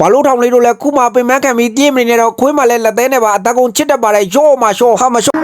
ဘာလို့ထောင်လေးတို့လဲခုမှပင်မခံပြီးပြေးမနေနဲ့တော့ခွေးမှလည်းလက်သေးနဲ့ပါအတကုံချစ်တတ်ပါတယ်ရော့မှာရှော့ဟာမရှော့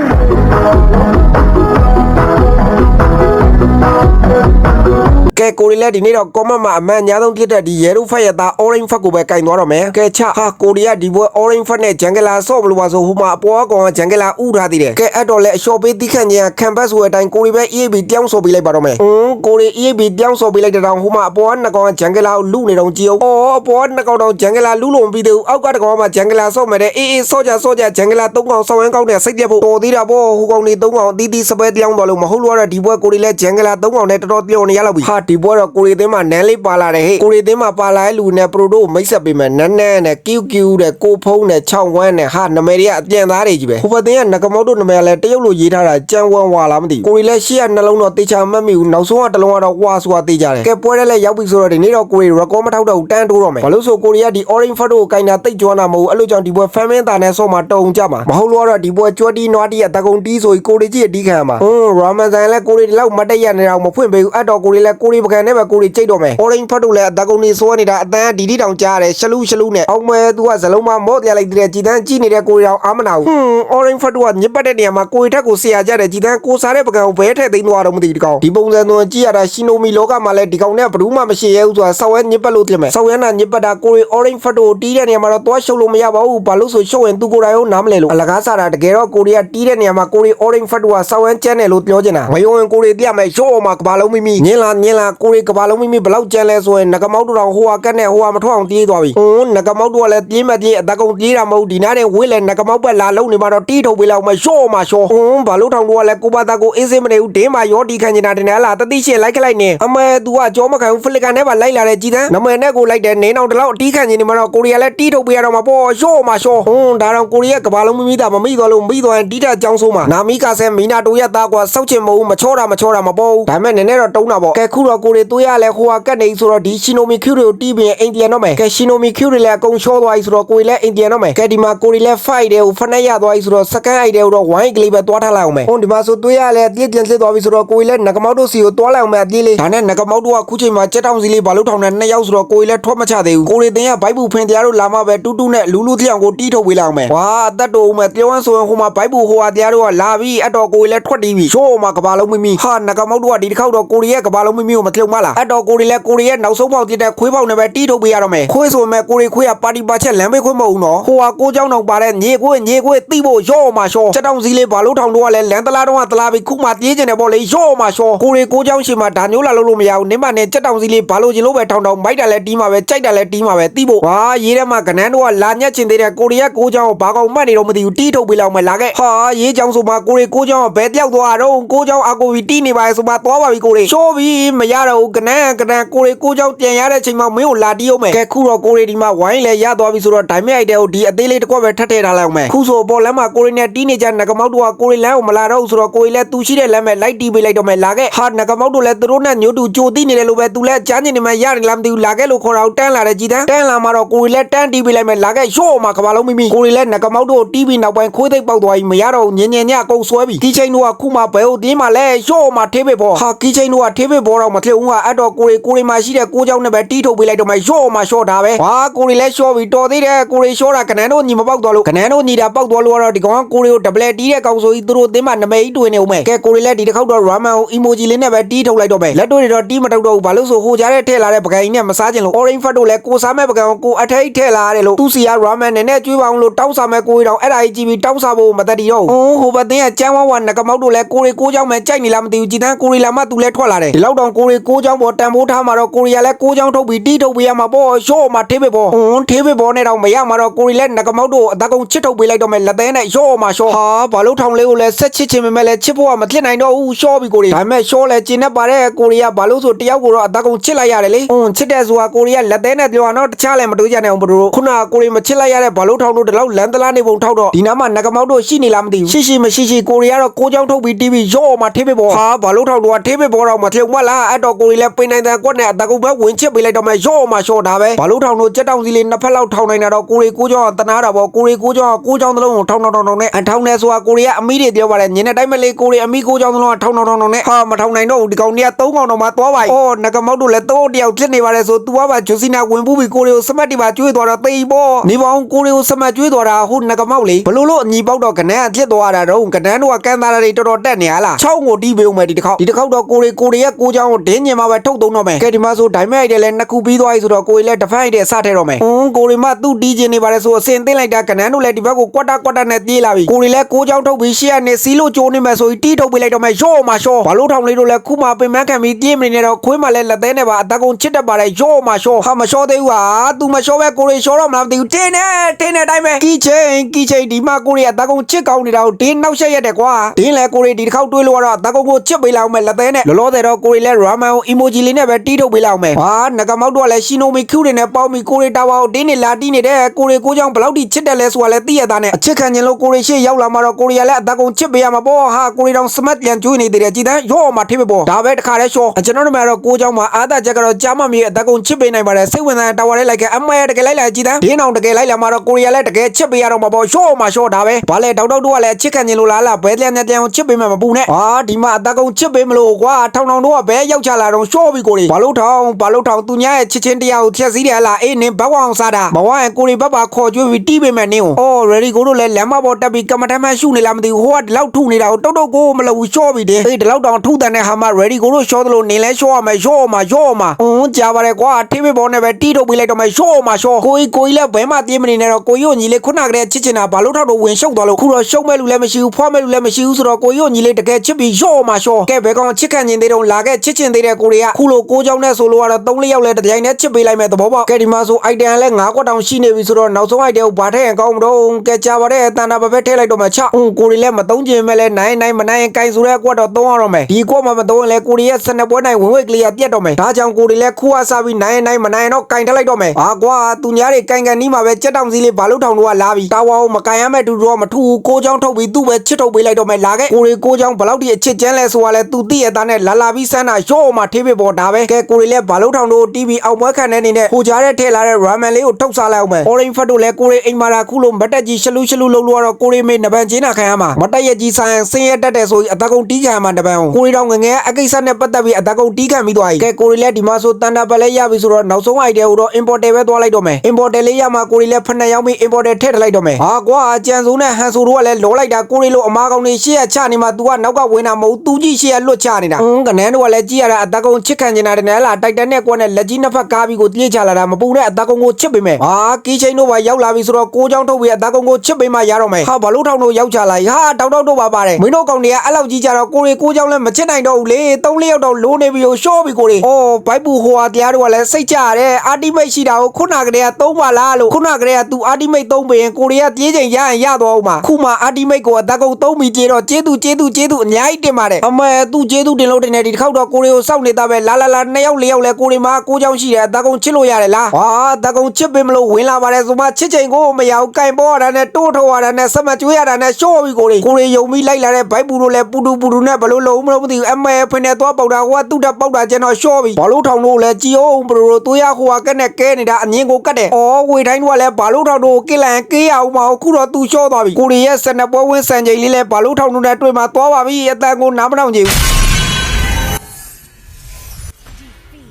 ကဲကိုရီလည်းဒီနေ့တော့ comment မှာအမှန်အများဆုံးဖြစ်တဲ့ဒီ yellow fat ရသား orange fat ကိုပဲကင်သွားတော့မယ်ကဲချဟာကိုရီးယားဒီဘွဲ orange fat နဲ့ jungle ဆော့ဘလို့ပါဆိုဟိုမှာအပေါ်အကောင်က jungle ဥထားသေးတယ်ကဲအဲ့တော့လဲအလျှော်ပေးတိခန့်ချင်းက canvas ဆိုတဲ့အတိုင်းကိုရီပဲ EAB တောင်းဆိုပေးလိုက်ပါတော့မယ်ဟွန်းကိုရီ EAB တောင်းဆိုပေးလိုက်တဲ့တောင်ဟိုမှာအပေါ်ကနှစ်ကောင်က jungle ကိုလူနေတော့ကြည့်အောင်အော်အပေါ်ကနှစ်ကောင်တော့ jungle လူလို့မပြီးသေးဘူးအောက်ကတစ်ကောင်ကမှ jungle ဆော့မယ်တဲ့အေးအေးဆော့ကြဆော့ကြ jungle သုံးကောင်ဆော့ရမ်းကောင်းတဲ့စိတ်ပြတ်ဖို့တော်သေးတာပေါ့ဟိုကောင်နေသုံးကောင်အသီးသီးစပွဲတောင်းသွားလို့မဟုတ်လို့ကတော့ဒီဘွဲကိုရီလဲ jungle သုံးကောင်နဲ့တော်တော်ပြောနေရလောက်ပြီဟာဒီဘွဲတော့ကိုရီသင်းမှာနန်းလေးပါလာတယ်ဟေ့ကိုရီသင်းမှာပါလာတဲ့လူနဲ့ပရိုတို့မိတ်ဆက်ပေးမယ်နန်းနန်းနဲ့ကိူကိူတဲ့ကိုဖုံးနဲ့ချောင်းဝမ်းနဲ့ဟာနမယ်တွေကအပြန်သားတွေကြီးပဲဟိုဘက်သင်းကနဂမောက်တို့နမယ်ကလည်းတရုတ်လိုရေးထားတာကြမ်းဝမ်းဝါလားမသိဘူးကိုရီလဲရှေ့ကနှလုံးတော့တေချာမှတ်မိဘူးနောက်ဆုံးကတစ်လုံးကတော့ဝါဆိုတာတေချာတယ်ကဲပွဲတဲ့လဲရောက်ပြီဆိုတော့ဒီနေ့တော့ကိုရီ record မထောက်တော့ဘူးတန်းတိုးတော့မယ်ဘာလို့ဆိုကိုရီကဒီ orange photo ကိုကင်တာတိတ်ကြွားတာမဟုတ်ဘူးအဲ့လိုကြောင့်ဒီပွဲဖန်မင်းတာနဲ့ဆော့မှာတုံကြမှာမဟုတ်လို့ကတော့ဒီပွဲကြွတီနွားတီရဲ့တကုံတီးဆိုပြီးကိုရီကြီးရဲ့တီးခံမှာဟွန်းရာမန်ဇန်လဲကိုရီဒီလောက်မတက်ရနေတော့မဖွင့်ပေးဘူးအဲ့တော့ကိုရီလဲကိုရီပကံနဲ့ပဲကိုရီကြိတ်တော့မယ် orange photo လဲတကုံနေစိုးနေတာအတန်းဒီဒီတောင်ကြားရတယ်ရှလူးရှလူးနဲ့အောက်မဲသူကဇလုံးမမော့ပြလိုက်တဲ့ကြည်တန်းကြည့်နေတဲ့ကိုရီအောင်အာမနာဘူးဟွန်း orange photo ကညစ်ပတ်တဲ့နေရာမှာကိုရီထက်ကိုဆရာကြတဲ့ကြည်တန်းကိုစားတဲ့ပကံကိုဘဲထည့်သိမ်းသွားတော့မသိဒီကောင်ဒီပုံစံသွန်ကြည့်ရတာရှင်နိုမီလောကမှာလဲဒီကောင်နဲ့ဘယ်သူမှမရှိရဲဘူးဆိုတာစောက်ရဲညစ်ပတ်လို့တင်မယ်စောက်ရဲနာညစ်ပတ်တာကိုရီ orange photo တီးတဲ့နေရာမှာတော့သွားရှုပ်လို့မရပါဘူးဘာလို့ဆိုရှုပ်ရင်သူကိုယ်တိုင်ရောနားမလဲလို့အလကားစားတာတကယ်တော့ကိုရီးယားတီးတဲ့နေရာမှာကိုရီ orange photo ကစောက်ရဲကျန်းတယ်လို့ပြောချင်တာမယုံရင်ကိုရီပြမယ်ရှုပ်အောင်မှာကဘာလုံးမိမိညင်လာညင်လာကိုရီကဘာလုံးမိမိဘလောက်ကျန်းလဲဆိုရင်ငကမောက်တို့တော်ဟိုဟာကက်နဲ့ဟိုဟာမထွက်အောင်ပြေးသွားပြီဟွန်းငကမောက်တို့ကလည်းပြေးမပြေးအတကုံပြေးတာမဟုတ်ဒီနားနဲ့ဝေးလဲငကမောက်ပဲလာလုံးနေမှာတော့တီးထုတ်ပေးလောက်မယ်ရှုပ်အောင်မှာရှော့ဟွန်းဘာလို့ထောင်တို့ကလည်းကိုပါတာကိုအေးစေးမနေဘူးဒင်းမှာရောဒီခံနေတာတင်တယ်လားတတိရှင်လိုက်ခလိုက်နေအမေ तू ကကြောမခံဘူးဖလစ်ကန်နဲ့ပါလိုက်လာတဲ့ကြည်တန်းနမယ်နဲ့ကိုလိုက်တဲ့နေအောင်တလောက်အတီးခံနေနေမှာတော့ကိုရီးယားလည်းတီးထုတ်ပေးရတော့မှာပေါ့ရှော့မှာရှော့ဟွန်းဒါတော့ကိုရီးယားကဘာလုံးမမိတာမမိသွားလို့မိသွားရင်တီးတာကြောင်းဆိုးမှာနာမီကဆဲမီနာတိုရသားကွာစောက်ချင်မဟုတ်မချောတာမချောတာမပေါ့ဘူးဒါပေမဲ့နည်းနည်းတော့တုံးတာပေါ့ကဲခုတော့ကိုရီသွေးရလဲဟိုဟာကတ်နေဆိုတော့ဒီရှင်နိုမီကျူတွေကိုတီးပြီးအိန္ဒိယတော့မယ်ကဲရှင်နိုမီကျူတွေလည်းအကုန်ချောသွားပြီဆိုတော့ကိုရီလည်းအိန္ဒိယတော့မယ်ကဲဒီမှာကိုရီလည်း fight တွေကိုဖနက်ရသွားပြီဆိုတော့ second eye တွေကိုတော့ wine ကလေးပဲတွားထားလိုက်အောင်မယ်ဟွန်းဒီမှာဆိုသွေးရလဲအပြည့်ပြန်စစ်သွားပြီဆိုတော့ကိုရီလည်းငကမောက်တို့စီကိုတွားလိုက်အောင်မယ်အပြည့်လေးဒါနဲ့ငကမောက်တို့ကခုချိန်မှာကြက်တောင်စီလေးဘာလို့ထောင်နေနှစ်ယောက်ဆိုတော့ကိုရီလည်းထွက်မချသေးဘူးကိုရီတင်ကဘိုက်ဘူးဖင်တရားတို့လာမှပဲတူးတူးနဲ့လူလူတရားကိုတီးထုတ်ပေးလိုက်အောင်မယ်ဝါအသက်တော်ဦးမယ်ပြောန်းဆိုရင်ဟိုမှာဘိုက်ဘူးဟိုဟာတရားတို့ကလာပြီးအတော့ကိုရီလည်းထွက်တီးပြီရှိုးမှာကဘာလုံးမိမိဟာငကမောက်တို့ကဒီတစ်ခေါက်တော့ကိုရီရဲ့ကဘာလုံးမိမိကိုမပြုံမလားအတော့ကိုရီလည်းကိုရီရဲ့နောက်ဆုံးပေါက်တည်တဲ့ခွေးပေါက်နဲ့ပဲတီးထုတ်ပေးရတော့မယ်ခွေးဆိုမဲ့ကိုရီခွေးကပါတီပါချက်လမ်းဘေးခွေးမဟုတ်ဘူးနော်ဟိုဟာကိုเจ้าနောက်ပါတဲ့ညေခွေးညေခွေးတိဖို့ရော့မှာရှောချက်တောင်စီလေးဘာလို့ထောင်တော့ကလည်းလန်တလားတော့ကတလားပြီးခုမှပြေးကျင်တယ်ပေါ့လေရော့မှာရှောကိုရီကိုเจ้าရှင်မှာဒါမျိုးလာလို့လို့မရဘူးနင်းမနဲ့ချက်တောင်စီလေးဘာလို့ကျင်လို့ပဲထောင်ထောင်မိုက်တာလဲတီးမှာပဲကြိုက်တာလဲတီးမှာပဲတိဖို့ဟာရေးထဲမှာကနန်းတော့ကလာညက်ချင်သေးတဲ့ကိုရီရဲ့ကိုเจ้าကိုဘာကောင်မှတ်နေတော့မသိဘူးတီးထုတ်ပေးလောက်မယ်လာခဲ့ဟာရေးเจ้าဆိုမှကိုရီကိုเจ้าကဘယ်တယောက်သွားတော့ကိုเจ้าအကိုပြီးတီးနေပါလေဆိုမှသွားပါပြီကိုရီရှိုးပြီးမရ ရတော့ဦးကနန်းကနန်းကိုရီကိုကြောင့်ပြန်ရတဲ့အချိန်မှာမင်းကိုလာတီးအောင်မယ်ကဲခုတော့ကိုရီဒီမှာဝိုင်းလဲရသွားပြီဆိုတော့ဒိုင်မိုက်တဲ့ကိုဒီအသေးလေးတစ်ခွက်ပဲထပ်ထည့်ထားလိုက်အောင်မယ်ခုဆိုပေါ်လမ်းမှာကိုရီနဲ့တီးနေကြငကမောက်တို့ကကိုရီလမ်းကိုမလာတော့ဘူးဆိုတော့ကိုရီလည်းသူရှိတဲ့လမ်းပဲလိုက်တီးပေးလိုက်တော့မယ်လာခဲ့ဟာငကမောက်တို့လည်းသူတို့နဲ့ညို့တူကြိုတီးနေတယ်လို့ပဲသူလည်းကြားနေနေမှရတယ်လားမသိဘူးလာခဲ့လို့ခေါ်တော့တန်းလာတယ်ကြည်တန်းတန်းလာမှတော့ကိုရီလည်းတန်းတီးပေးလိုက်မယ်လာခဲ့ရှော့မှာကဘာလုံးမိမိကိုရီလည်းငကမောက်တို့တီးပြီးနောက်ပိုင်းခွေးသိပ်ပေါက်သွားပြီးမရတော့ညင်ညင်ညအကုန်ဆွဲပြီးဒီချိန်တို့ကခုမှဘဲကိုတင်းမှလည်းရှော့မှာထေးပေပေါ်ဟာဒီချိန်တို့ကထေးပေပေါ်တော့မထည့်ဘူးကအတော့ကိုရီကိုရီမှာရှိတဲ့ကိုเจ้าနဲ့ပဲတီးထုတ်ပေးလိုက်တော့မယ်ရှော့မှာရှော့တာပဲဟာကိုရီလည်းရှော့ပြီတော်သေးတယ်ကိုရီရှော့တာကနန်းတို့ညီမပေါက်သွားလို့ကနန်းတို့ညီတာပေါက်သွားလို့ကတော့ဒီကောင်ကကိုရီကိုဒဘလက်တီးတဲ့ကောင်ဆိုကြီးသူတို့တင်းမှနမိတ်တွေ့နေဦးမယ်ကဲကိုရီလည်းဒီတစ်ခေါက်တော့ ramen ကို emoji လေးနဲ့ပဲတီးထုတ်လိုက်တော့မယ်လက်တွေတော့တီးမထုတ်တော့ဘူးဘာလို့ဆိုဟိုကြားတဲ့ထည့်လာတဲ့ပကံကြီးနဲ့မစားချင်လို့ orange fat တို့လည်းကိုစားမဲ့ပကံကိုကိုအထိတ်ထည့်လာရတယ်လို့သူစီက ramen နဲ့နဲ့ကျွေးပါအောင်လို့တောင်းစားမဲ့ကိုရီတောင်အဲ့ဒါကြီးကြည့်ပြီးတောင်းစားဖို့မတတ်တည်တော့ဘူးဟိုဘက်တင်းကကျန်းဝဝနကမောက်တို့လည်းကိုရီကိုเจ้าမဲ့ကြိုက်နေလားမသိဘူးကြည်တန်းကိုရီလာမှသူလည်းထွက်လာတယ်ဒီလောက်တောင်ကိုရီ ီပေ6ချောင်းပေါ်တန်ဖိုးထားမှာတော့ကိုရီးယားလည်း6ချောင်းထုတ်ပြီးတီးထုတ်ပေးရမှာပေါ့ရော့မှာထေးပေပေါ်ဟွန်းထေးပေပေါ်နဲ့တော့မရမှာတော့ကိုရီးလည်းငကမောက်တို့အသက်ကုန်ချစ်ထုတ်ပေးလိုက်တော့မယ်လက်သေးနဲ့ရော့မှာရော့ဟာဘာလို့ထောင်လေးကိုလည်းဆက်ချစ်ချင်ပေမဲ့လည်းချစ်ဖို့ကမဖြစ်နိုင်တော့ဘူးရော့ပြီကိုရီးဒါပေမဲ့ရော့လည်းကျင်နေပါတဲ့ကိုရီးယားဘာလို့ဆိုတယောက်ကိုတော့အသက်ကုန်ချစ်လိုက်ရတယ်လေဟွန်းချစ်တဲ့ဆိုတာကိုရီးယားလက်သေးနဲ့ပြောတော့တခြားလည်းမတွေးကြနိုင်အောင်ဘလို့ခုနကကိုရီးမချစ်လိုက်ရတဲ့ဘာလို့ထောင်တို့တလောက်လန်သလားနေပုံထောက်တော့ဒီနားမှာငကမောက်တို့ရှိနေလားမသိဘူးရှိရှိမရှိရှိကိုရီးယားတော့6ချောင်းထုတ်ပြီးတီးပြီးရော့မှာထေးပေပေါ်ဟာဘာလို့ထောင်တို့ကထေးပေပေါ်တော့မထေးဘူးလားအဲ့တော့ကိုရီလည်းပိန်နိုင်တဲ့ကွက်နဲ့အတကုံပဲဝင်ချစ်ပေးလိုက်တော့မှရော့မှရှော့တာပဲဘာလို့ထောင်တို့ကြက်တောင်စီလေးနှစ်ဖက်လောက်ထောင်နိုင်တာတော့ကိုရီကိုကြောင့်တနာတာပေါ့ကိုရီကိုကြောင့်ကိုကြောင့်တလုံးကိုထောင်ထောင်ထောင်ထောင်နဲ့အထောင်နဲ့ဆိုတာကိုရီကအမိတွေပြောပါတယ်ညနေတိုင်းမလေးကိုရီအမိကိုကြောင့်တလုံးကထောင်ထောင်ထောင်ထောင်နဲ့ဟာမထောင်နိုင်တော့ဘူးဒီကောင်တွေကသုံးကောင်တော့မှသွားပါ යි အော်နဂမောက်တို့လည်းသုံးတယောက်ဖြစ်နေပါတယ်ဆိုသူကပါဂျိုစီနာဝင်ပူးပြီးကိုရီကိုစမတ်တီပါကျွေးသွားတော့တေးပေါ့နေပေါင်းကိုရီကိုစမတ်ကျွေးသွားတာဟိုနဂမောက်လေဘလို့လို့အညီပေါက်တော့ကနန်းအဖြစ်သွားတာတော့ကနန်းတို့ကကန်သားတွေတော်တော်တက်နေရလားချောင်းကိုတီးပေးဦးမယ်ဒီတစ်ခေါက်ဒီတစ်ခေါက်တော့ကိုရီကိုရီရဲ့ကိုချောင်းကိုဒင်းညင်မှာပဲထုတ်သုံးတော့မယ်ကဲဒီမှာဆိုဒိုင်မဲအိုက်တယ်လည်းနှစ်ခုပြီးသွားပြီဆိုတော့ကိုရီလည်းဒဖန်အိုက်တယ်စထဲတော့မယ်ဟွန်းကိုရီမသူ့တီးချင်နေပါတယ်ဆိုအစင်သိမ့်လိုက်တာကနန်းတို့လည်းဒီဘက်ကိုကွက်တာကွက်တာနဲ့ပြေးလာပြီကိုရီလည်းကိုချောင်းထုတ်ပြီးရှေ့ကနေစီလို့ကျိုးနေမယ်ဆိုပြီးတီးထုတ်ပေးလိုက်တော့မယ်ရော့မှာရှော့ဘာလို့ထောင်လေးတို့လည်းခုမှပင်မခံပြီးပြေးမနေနဲ့တော့ခွေးမှလည်းလက်သေးနဲ့ပါအတကုံချစ်တတ်ပါတယ်ရော့မှာရှော့ဟာမရှော့သေးဘူးဟာသူမရှော့ပဲကိုရီရှော့တော့မလားမသိဘူးတင်းနေတင်းနေတိုင်းပဲကီချင်းကီချင်းဒီမှာကိုရီအတကုံချစ်ကောင်းနေတာကိုတင်းနောက်ဆက်ရက်တယ်ကွာတင်းလည်းကိုရီဒီတစ်ခေါက်တွေးလို့ကတော့အတကုံကိုချစ်ပေးလိုက်အောင်မယ်လက်သေးနဲ့လောလောဆယ်တော့ကိုရီလည်းရာမန်ကို emoji လေးနဲ့ပဲတီးထုတ်ပေးလိုက်အောင်မယ်ဟာငကမောက်တော့လည်းရှီနိုမီကျူတွေနဲ့ပေါင်းပြီးကိုရီတာဝါကိုတင်းနေလာတီးနေတယ်ကိုရီကိုကြောင့်ဘယ်လောက်ထိချစ်တယ်လဲဆိုတာလည်းသိရတာနဲ့အချစ်ခံခြင်းလို့ကိုရီရှေ့ရောက်လာမှတော့ကိုရီကလည်းအတကုံချစ်ပေးရမှာပေါ့ဟာကိုရီတောင်စမတ်ပြန်ကျွေးနေသေးတယ်ကြည်တန်းရော့မှာထိပဲပေါ့ဒါပဲတခါလဲရှော့ကျွန်တော်တို့မှတော့ကိုကြောင့်မှာအာသာချက်ကတော့ကြားမမီအတကုံချစ်ပေးနိုင်ပါတယ်စိတ်ဝင်စားတာဝါလေးလိုက်ခဲ့အမဲတကယ်လိုက်လာကြည်တန်းဒင်းအောင်တကယ်လိုက်လာမှတော့ကိုရီကလည်းတကယ်ချစ်ပေးရတော့မှာပေါ့ရှော့မှာရှော့ဒါပဲဘာလဲတောက်တောက်တို့ကလည်းချစ်ခံခြင်းလို့လားလားဘဲပြန်ပြန်ချစ်ပေးမှမပူနဲ့ဟာဒီမှာအတကုံချစ်ပေးမလို့ကွာထောင်ထောင်တို့ကဘဲရောက်ချလာတော့ရှော့ပြီကိုရီဘာလို့ထောင်ဘာလို့ထောင်သူညာရဲ့ချစ်ချင်းတရားကိုဖြည့်စည်းတယ်လားအေးနင်ဘက်ဝအောင်စားတာမဝရင်ကိုရီဘက်ပါခေါ်ကျွေးပြီးတီးပေးမယ်နင်းကိုအော် ready ကိုတို့လည်းလမ်းမပေါ်တက်ပြီးကမ္မထမ်းမှရှုနေလားမသိဘူးဟိုကဒီလောက်ထုနေတာကိုတုတ်တုတ်ကိုမလုပ်ဘူးရှော့ပြီတဲ့အေးဒီလောက်တောင်ထုတန်တဲ့ဟာမ ready ကိုတို့ရှော့သလိုနင်လဲရှော့ရမယ်ရှော့မှာရှော့မှာအင်းကြားပါတယ်ကွာထိပ်ပေါ်နဲ့ပဲတီးထုတ်ပေးလိုက်တော့မယ်ရှော့မှာရှော့ကိုကြီးကိုကြီးလည်းဘဲမှပြေးမနေနဲ့တော့ကိုကြီးကိုညီလေးခုနကတည်းကချစ်ချင်တာဘာလို့ထောက်တော့ဝင်ရှုပ်သွားလို့ခုတော့ရှုပ်မဲ့လူလည်းမရှိဘူးဖွားမဲ့လူလည်းမရှိဘူးဆိုတော့ကိုကြီးကိုညီလေးတကယ်ချစ်ပြီးရှော့မှာရှော့ကဲဘဲကောင်ချစ်ခံခြင်းသေးတော့လာခဲ့ချစ်ချင်သေးတဲ့ကိုရီးယားခုလို6ချောင်းနဲ့ဆိုလို့ကတော့3လျောက်လဲတစ်ကြိုင်နဲ့ချစ်ပေးလိုက်မဲ့သဘောပေါက်ကဲဒီမှာဆို item လဲ9ကွက်တောင်ရှိနေပြီဆိုတော့နောက်ဆုံး item ကိုဘာထည့်ရင်ကောင်းမလို့ကဲကြပါတဲ့တန်တာဘဘက်ထည့်လိုက်တော့မှ6ဟိုကိုရီးလဲမသုံးကျင်မဲ့လဲနိုင်နိုင်မနိုင်ရင်ကင်ဆိုတဲ့ကွက်တော့သုံးရတော့မယ်ဒီကွက်မှမသုံးရင်လဲကိုရီးယား12ပွဲနိုင်ဝင်ဝိတ်ကလေးရပြတ်တော့မယ်ဒါကြောင့်ကိုရီးလဲခုအားစားပြီးနိုင်နိုင်မနိုင်တော့ကင်ထည့်လိုက်တော့မယ်အာကွာသူများတွေကင်ကန်နီးမှာပဲကြက်တောင်စီလေးဘာလို့ထောင်တော့လာပြီတာဝါကိုမကင်ရမဲ့တူတော့မထူကိုချောင်းထုတ်ပြီးသူ့ပဲချစ်ထုတ်ပေးလိုက်တော့မယ်လာခဲ့ကိုရီးကိုချောင်းဘလောက်ဒီအချစ်ကျန်းလဲဆိုတာလဲသူသိရတဲ့သားနဲ့လာလာပြီးစမ်းတာရောမှထေးပြပေါ်ဒါပဲကဲကိုရီလည်းဘာလို့ထောင်တော့ TV အောင်ပွဲခံတဲ့နေနဲ့ဟိုကြားတဲ့ထည့်လာတဲ့ ramen လေးကိုထုတ်စားလိုက်အောင်မယ် orange fat တို့လည်းကိုရီအိမ်မာတာခုလိုမတက်ကြီးရှလူးရှလူးလုံးလို့တော့ကိုရီမေနဘန်ချင်းနာခံရမှာမတက်ရကြီးဆိုင်ဆင်းရဲတက်တယ်ဆိုရင်အတကုံတီးခံရမှာနဘန်ကိုရီတော့ငငယ်အကိစ္စနဲ့ပတ်သက်ပြီးအတကုံတီးခံပြီးသွားပြီကဲကိုရီလည်းဒီမှာဆိုတန်တာပလဲရပြီဆိုတော့နောက်ဆုံး idea ကိုတော့ importer ပဲသွားလိုက်တော့မယ် importer လေးရမှာကိုရီလည်းဖက်နှစ်ရောက်ပြီး importer ထည့်ထလိုက်တော့မယ်ဟာကွာအကြံစိုးနဲ့ဟန်ဆိုတို့ကလည်းလောလိုက်တာကိုရီလိုအမားကောင်တွေရှေ့ရချနေမှာ तू ကနောက်ကဝင်တာမဟုတ် तू ကြီးရှေ့ရလွတ်ချနေတာအင်းကနန်းတို့ကလည်းကြည့်ရတာတဲ့အသက်ကုံချစ်ခံကျင်တာတနဲ့လားတိုက်တန်နဲ့ကွက်နဲ့လက်ကြီးနှစ်ဖက်ကားပြီးကိုပြေးချလာတာမပူနဲ့အသက်ကုံကိုချစ်ပေးမယ်ဟာကီးချင်းတို့ပါရောက်လာပြီဆိုတော့ကိုချောင်းထုတ်ပြီးအသက်ကုံကိုချစ်ပေးမှရတော့မယ်ဟာဘလို့ထောင်တို့ရောက်ချလာဟာတောက်တောက်တို့ပါပါတယ်မင်းတို့ကောင်တွေကအဲ့လောက်ကြီးကြတော့ကိုရီကိုချောင်းလည်းမချစ်နိုင်တော့ဘူးလေသုံးလေးယောက်တော့လိုးနေပြီးရှော့ပြီးကိုရီအော်ဘိုက်ပူဟိုဟာတရားတို့ကလည်းစိတ်ကြရတယ်အာတိမိတ်ရှိတာကိုခုနကတည်းကသုံးပါလားလို့ခုနကတည်းက तू အာတိမိတ်သုံးပေးရင်ကိုရီကပြေးချိန်ရရင်ရသွားဦးမှာခုမှအာတိမိတ်ကိုအသက်ကုံသုံးပြီးပြေးတော့ကျေးဇူးကျေးဇူးကျေးဇူးအများကြီးတင်ပါတယ်အမေ तू ကျေးဇူးတင်လို့တင်နေဒီတစ်ခေါက်တော့ကိုရီကိုစောက်နေတာပဲလာလာလာနှစ်ယောက်လေးယောက်လဲကိုဒီမှာကိုချောင်းရှိတယ်တကုံချစ်လို့ရတယ်လားဟာတကုံချစ်ပေးမလို့ဝင်လာပါတယ်ဆိုမှချစ်ချိန်ကိုမရအောင်ကင်ပေါ်ရတာနဲ့တိုးထုတ်ရတာနဲ့ဆက်မကျွေးရတာနဲ့ရှော့ပြီးကိုဒီကိုဒီယုံပြီးလိုက်လာတဲ့ဘိုက်ပူတို့လဲပူတူပူတူနဲ့ဘလို့လုံးမလို့မသိဘူးအမဲဖင်နဲ့သွားပေါက်တာဟိုကသူ့တက်ပေါက်တာကျွန်တော်ရှော့ပြီးဘာလို့ထောင်လို့လဲကြည်အောင်ဘလို့တို့ရဟိုကကက်နဲ့ကဲနေတာအမြင်ကိုကတ်တယ်အော်ဝေတိုင်းတို့ကလဲဘာလို့ထောင်တို့ကိလန်ကေးရအောင်မအောင်ခုတော့သူရှော့သွားပြီကိုဒီရဲ့စနေပွဲဝင်းစံချိန်လေးလဲဘာလို့ထောင်တို့နဲ့တွေ့မှာသွားပါပြီအတန်ကိုနားမနှောင်ကြည့်ဘူး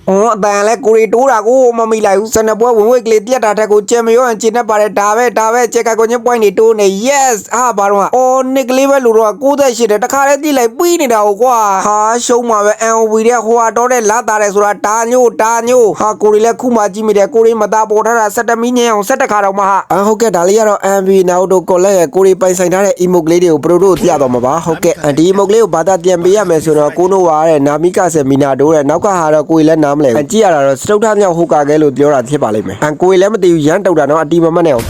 အော်အတန်လဲကိုရီတိုးတာကိုမမိလိုက်ဘူးစနပွဲဝင်ဝိတ်ကလေးပြတ်တာတက်ကိုကျဲမရောရင်ကျင်းနေပါတယ်ဒါပဲဒါပဲချက်ကကိုည point နေတိုးနေ yes အာဘာတော့အော်နစ်ကလေးပဲလို့တော့68တဲ့တခါတည်းတိလိုက်ပြီးနေတာကိုကွာဟာရှုံးမှာပဲ NOV တဲ့ဟိုဟာတော့တဲ့လာတာတယ်ဆိုတာတာညို့တာညို့ဟာကိုရီလဲခုမှကြည့်မိတယ်ကိုရီမသားပေါ်ထားတာ17မီညင်အောင်17ခါတော့မှဟာအဟုတ်ကဲ့ဒါလေးကတော့ MV နောက်တော့ကိုလက်ရဲ့ကိုရီပိုင်ဆိုင်ထားတဲ့ emote ကလေးတွေကိုပရိုတို့ပြတော့မှာပါဟုတ်ကဲ့ဒီ emote ကလေးကိုဘာသာပြန်ပေးရမယ်ဆိုတော့ကိုနိုဝါတဲ့နာမီကာဆယ်မီနာတိုးတဲ့နောက်ကဟာတော့ကိုရီလဲနားမလဲအကြည့်ရတာတော့စတုထမြောက်ဟိုကာကဲလို့ပြောတာဖြစ်ပါလိမ့်မယ်အကိုယ်လည်းမသိဘူးရမ်းတောက်တာတော့အတီမမတ်နဲ့အောင်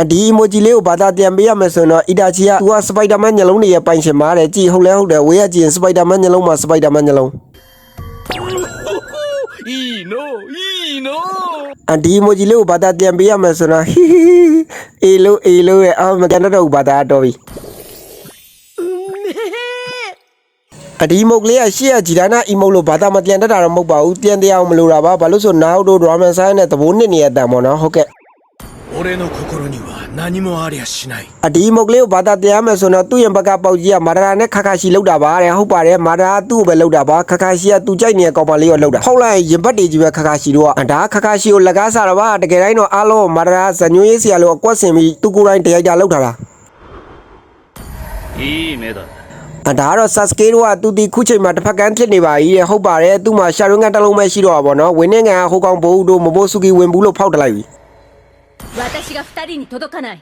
အဒီမိုဂျီလေးကိုဘာသာပြန်ပေးရမယ်ဆိုရင်တော့အီတာချီကသူကစပိုက်ဒါမန်ညလုံးတွေရဲ့ပိုင်ရှင်ပါတယ်ကြည်ဟုတ်လဲဟုတ်တယ်ဝေးရကြည်စပိုက်ဒါမန်ညလုံးမှာစပိုက်ဒါမန်ညလုံးอีโนอีโนအဒီမိုဂျီလေးကိုဘာသာပြန်ပေးရမယ်ဆိုတော့ဟီဟီအေလိုအေလိုရဲ့အာမကန်တော့ဘာသာတော်ပြီ အဒီမုတ်ကလေးကရှေ့ကဂျီဒါနာအီမုတ်လို့ဘာသာမပြန်တတ်တာတော့မဟုတ်ပါဘူးပြန်တရားအောင်မလို့တာပါဘာလို့ဆိုနာဟုတ်တို့ဒရာမန်ဆိုင်နဲ့သဘိုးနှစ်နေရတန်ပေါ့နော်ဟုတ်ကဲ့ 俺の心には何もありゃしない အဒီမုတ်ကလေးကိုဘာသာတရားမယ်ဆိုတော့သူ့ရင်ဘက်ကပေါက်ကြီးကမာဒရာနဲ့ခါခါရှိလောက်တာပါတဲ့ဟုတ်ပါတယ်မာဒရာသူ့ကိုပဲလောက်တာပါခါခါရှိကသူကြိုက်နေတဲ့ကောင်မလေးကိုလောက်တာဟုတ်လိုက်ရင်ဘတ်တွေကြီးပဲခါခါရှိတော့အဒါခါခါရှိကိုလက်ကားစားတော့ပါတကယ်တိုင်းတော့အားလုံးမာဒရာဇညွေးရေးဆရာလို့အကွက်စင်ပြီးသူကိုယ်တိုင်တရားကြလောက်တာလား いい目だ အ ဒါကတော့ Sasuke တို့ကသူဒီခုချိန်မှာတစ်ဖက်ကန်းဖြစ်နေပါကြီးတဲ့ဟုတ်ပါတယ်သူ့မှာရှာရွင်းကန်တစ်လုံးပဲရှိတော့ပါဘောနော်ဝင်းနေကန်ကဟိုကောင်ဘိုးတို့မဘိုးစုကီဝင်ဘူးလို့ဖောက်တလိုက်ပြီ 私が二人に届かない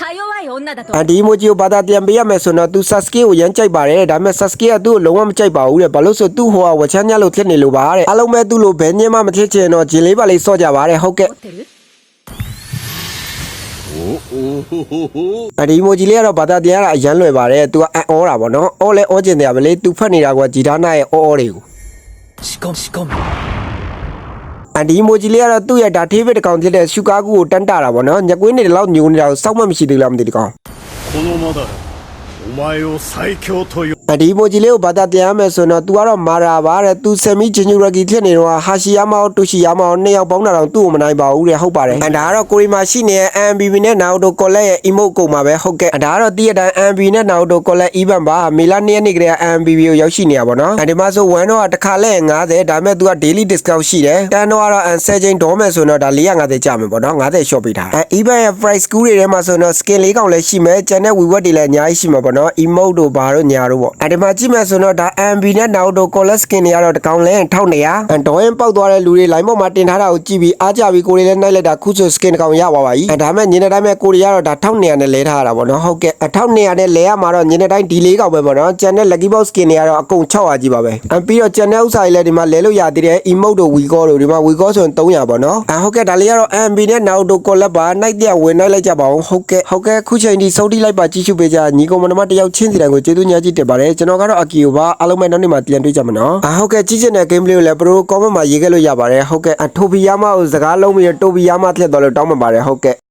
か弱い女だと အဒီမိုဂျီကိုဘာသာပြန်ပေးရမယ်ဆိုတော့သူ Sasuke ကိုရမ်းကြိုက်ပါတယ်ဒါပေမဲ့ Sasuke ကသူ့ကိုလုံးဝမကြိုက်ပါဘူးတဲ့ဘာလို့ဆိုသူ့ဟိုကဝချမ်းညက်လို့ဖြစ်နေလို့ပါတဲ့အလုံးမဲ့သူ့လိုဘယ်ညမှမဖြစ်ချင်တော့ဂျင်းလေးပါလေးစော့ကြပါတယ်ဟုတ်ကဲ့ 持ってる အဒီမိုဂျီလေးကတော့ဘာသာပြန်ရတာအရန်လွယ်ပါတယ်သူကအံ့ဩတာပေါ့နော်အော်လဲဩကျင်တယ်ပဲလေသူဖတ်နေတာကဂျီဒါနာရဲ့အော်အော်တွေကို しかもしかも အန်ဒီမိုဂျီလေးကတော့သူ့ရဲ့ဒါထေးဘစ်တစ်ကောင်ဖြစ်တဲ့ရှူကာကူကိုတန်းတာတာပေါ့နော်ညကွင်းနေတယ်လို့ညိုနေတာကိုစောက်မှမရှိသေးလားမသိဒီကောင် このまだ お前を最強と呼 အဒီမိုဂျီလေးကိုဘာသာပြန်ရမယ်ဆိုတော့ तू ကတော့မာရာပါတဲ့ तू ဆယ်မီဂျင်ဂျူရဂီဖြစ်နေတော့ဟာရှီယာမောတူရှီယာမောနှစ်ယောက်ပေါင်းတာတော့သူ့ကိုမနိုင်ပါဘူးတဲ့ဟုတ်ပါတယ်အန်ဒါကတော့ကိုရီမာရှိနေတဲ့ MBB နဲ့ Naruto Collect ရဲ့ emote ကုန်ပါပဲဟုတ်ကဲ့အဒါကတော့တည့်ရတိုင်း MB နဲ့ Naruto Collect event ပါမေလာနေ့ရက်နေ့ကလေးက MBB ကိုရောက်ရှိနေရပါတော့အဒီမှာဆို1တော့ကတစ်ခါလဲ90ဒါပေမဲ့ तू က daily discount ရှိတယ်တန်တော့ကတော့10ချိန်ဒေါ်မယ်ဆိုတော့ဒါ450ကျမယ်ပေါ့နော်90 short ပေးထားအဲ event ရဲ့ price school တွေထဲမှာဆိုတော့ skin လေးကောင်လည်းရှိမယ်ကျန်တဲ့ weward တွေလည်းအများကြီးရှိမှာပေါ့ နော် emote တို့ဘာတို့ညာတို့ပေါ့အဲဒီမှာကြည့်မယ်ဆိုတော့ဒါ MB နဲ့ Naruto Collect skin တွေကတော့တစ်ကောင်လဲ1200အဒေါ်ရင်ပောက်သွားတဲ့လူတွေ line ပေါ်မှာတင်ထားတာကိုကြည့်ပြီးအားကြပြီးကိုယ်တွေလည်းနှိုက်လိုက်တာခုဆို skin တစ်ကောင်ရပါပါကြီးအဲဒါမဲ့ညနေတိုင်းမဲ့ကိုယ်တွေကတော့ဒါ1200နဲ့လဲထားရတာပေါ့နော်ဟုတ်ကဲ့1200နဲ့လဲရမှာတော့ညနေတိုင်းဒီလေးကောင်ပဲပေါ့နော်ကျန်တဲ့ lucky box skin တွေကတော့အကုန်600ကြီးပါပဲအပြီးတော့ကျန်တဲ့ဥစ္စာတွေလည်းဒီမှာလဲလို့ရသေးတယ် emote တို့ wego တို့ဒီမှာ wego ဆိုရင်300ပေါ့နော်အဟုတ်ကဲ့ဒါလေးကတော့ MB နဲ့ Naruto Collect ပါနှိုက်တဲ့ဝင်နှိုက်လိုက်ကြပါအောင်ဟုတ်ကဲ့ဟုတ်ကဲ့ခုချိန်ဒီစုံတိလိုက်ပါကြည့်ရှုပေးကြညီကောင်မနမတယောက်ချင်းစီတိုင်းကိုကျေးဇူးများကြီးတင်ပါတယ်ကျွန်တော်ကတော့အကီယိုပါအားလုံးပဲနောက်နေ့မှာပြန်တွေ့ကြမှာနော်အဟုတ်ကဲ့ကြည့်ချင်တဲ့ game လေးကိုလည်း pro comment မှာရေးခဲ့လို့ရပါတယ်ဟုတ်ကဲ့အထိုဘီယာမကိုစကားလုံးပြီးတိုဘီယာမထည့်တော့လို့တောင်းပန်ပါတယ်ဟုတ်ကဲ့